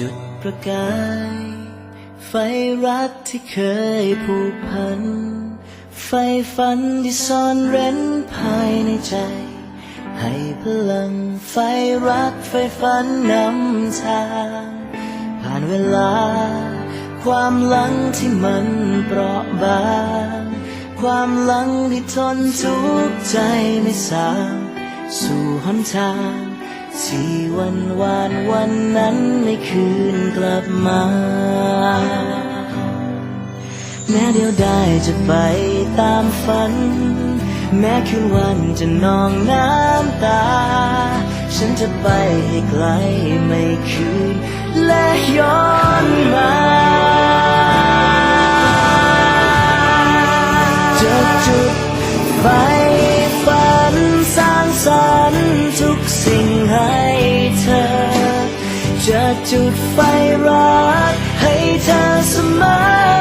จุดประกาย ไฟรักที่เคยผูกพัน ไฟฝันที่ซ่อนเร้นภายในใจ ให้พลังไฟรักไฟฝันนำทาง ผ่านเวลา ความหลังที่มันเปราะบาง ความหลังที่ทนทุกข์ใจไม่สางสู่หนทาง ที่วันวานวันนั้นไม่คืนกลับมา แม้เดียวได้จะไปตามฝัน แม้คืนวันจะนองน้ำตา ฉันจะไปให้ไกลไม่คืนและย้อน จะจุดไฟรัก ให้เธอเสมอ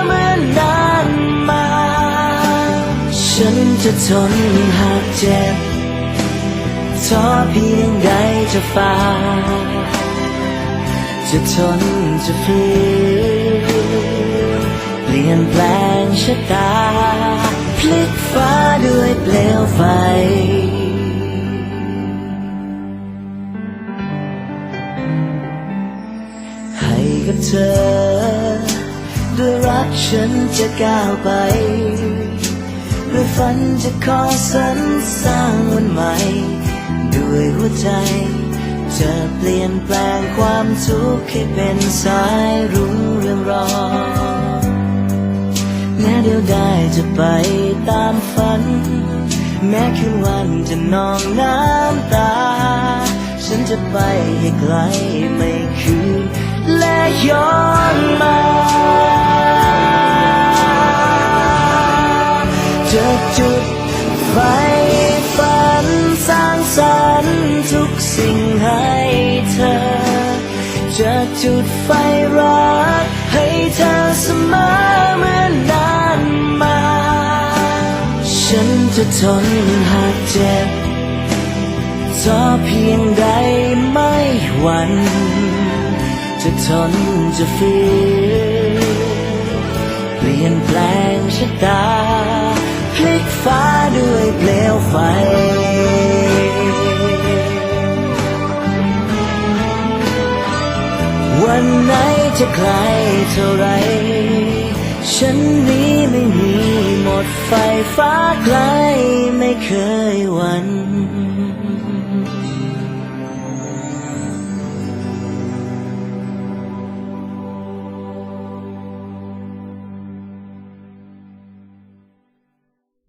เหมือนนานมา ฉันจะทนหากเจ็บท้อเพียงใดจะฝ่าจะทนจะฝืนเปลี่ยนแปลงชะตา พลิกฟ้าด้วยเปลวไฟ เธอ ด้วยรักฉันจะก้าวไป ด้วยฝันจะขอสรรสร้างวันใหม่ ด้วยหัวใจจะเปลี่ยนแปลงความทุกข์ให้เป็นสายรุ่งเรืองรองแม้เดียวได้จะไปตามฝัน แม้คืนวันจะนองน้ำตา ฉันจะไปให้ไกลไม่คืน ย้อนมาจะจุดไฟฝันสร้างสรรค์ทุกสิ่งให้เธอ จะจุดไฟรักให้เธอเสมอเหมือนนานมา ฉันจะทนหากเจ็บท้อเพียงใดไม่หวั่น จะทนจะฝืนเปลี่ยนแปลงชะตา พลิกฟ้าด้วยเปลวไฟวันไหนจะไกลเท่าไร ฉันนี้ไม่มีหมดไฟฟ้าไกลไม่เคยวัน